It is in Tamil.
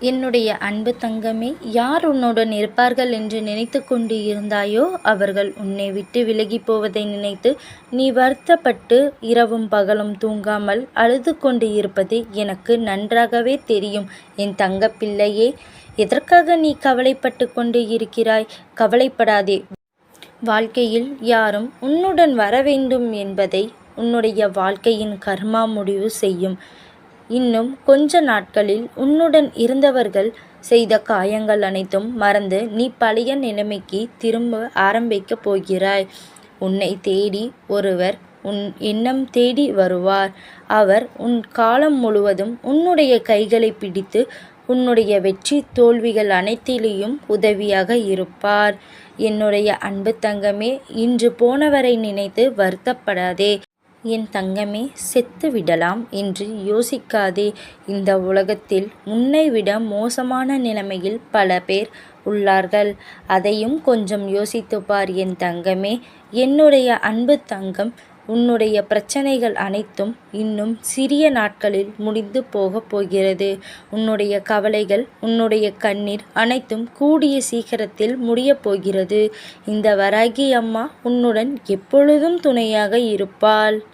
என்னுடைய அன்பு தங்கமே யார் உன்னுடன் இருப்பார்கள் என்று நினைத்து கொண்டு இருந்தாயோ அவர்கள் உன்னை விட்டு விலகி போவதை நினைத்து நீ வருத்தப்பட்டு இரவும் பகலும் தூங்காமல் அழுது கொண்டு இருப்பது எனக்கு நன்றாகவே தெரியும். என் தங்கப்பிள்ளையே எதற்காக நீ கவலைப்பட்டு கொண்டு இருக்கிறாய்? கவலைப்படாதே. வாழ்க்கையில் யாரும் உன்னுடன் வர வேண்டும் என்பதை உன்னுடைய வாழ்க்கையின் கர்மா முடிவு செய்யும். இன்னும் கொஞ்ச நாட்களில் உன்னுடன் இருந்தவர்கள் செய்த காயங்கள் அனைத்தும் மறந்து நீ பழைய நிலைமைக்கு திரும்ப ஆரம்பிக்கப் போகிறாய். உன்னை தேடி ஒருவர் உன் எண்ணம் தேடி வருவார். அவர் உன் காலம் முழுவதும் உன்னுடைய கைகளை பிடித்து உன்னுடைய வெற்றி தோல்விகள் அனைத்திலேயும் உதவியாக இருப்பார். என்னுடைய அன்பு தங்கமே இன்று போனவரை நினைத்து வருத்தப்படாதே. என் தங்கமே செத்து விடலாம் என்று யோசிக்காதே. இந்த உலகத்தில் உன்னை விட மோசமான நிலைமையில் பல பேர் உள்ளார்கள். அதையும் கொஞ்சம் யோசித்து பார் என் தங்கமே. என்னுடைய அன்பு தங்கம் உன்னுடைய பிரச்சனைகள் அனைத்தும் இன்னும் சிறிய நாட்களில் முடிந்து போகப் போகிறது. உன்னுடைய கவலைகள் உன்னுடைய கண்ணீர் அனைத்தும் கூடிய சீக்கிரத்தில் முடியப் போகிறது. இந்த வராகி அம்மா உன்னுடன் எப்பொழுதும் துணையாக இருப்பாள்.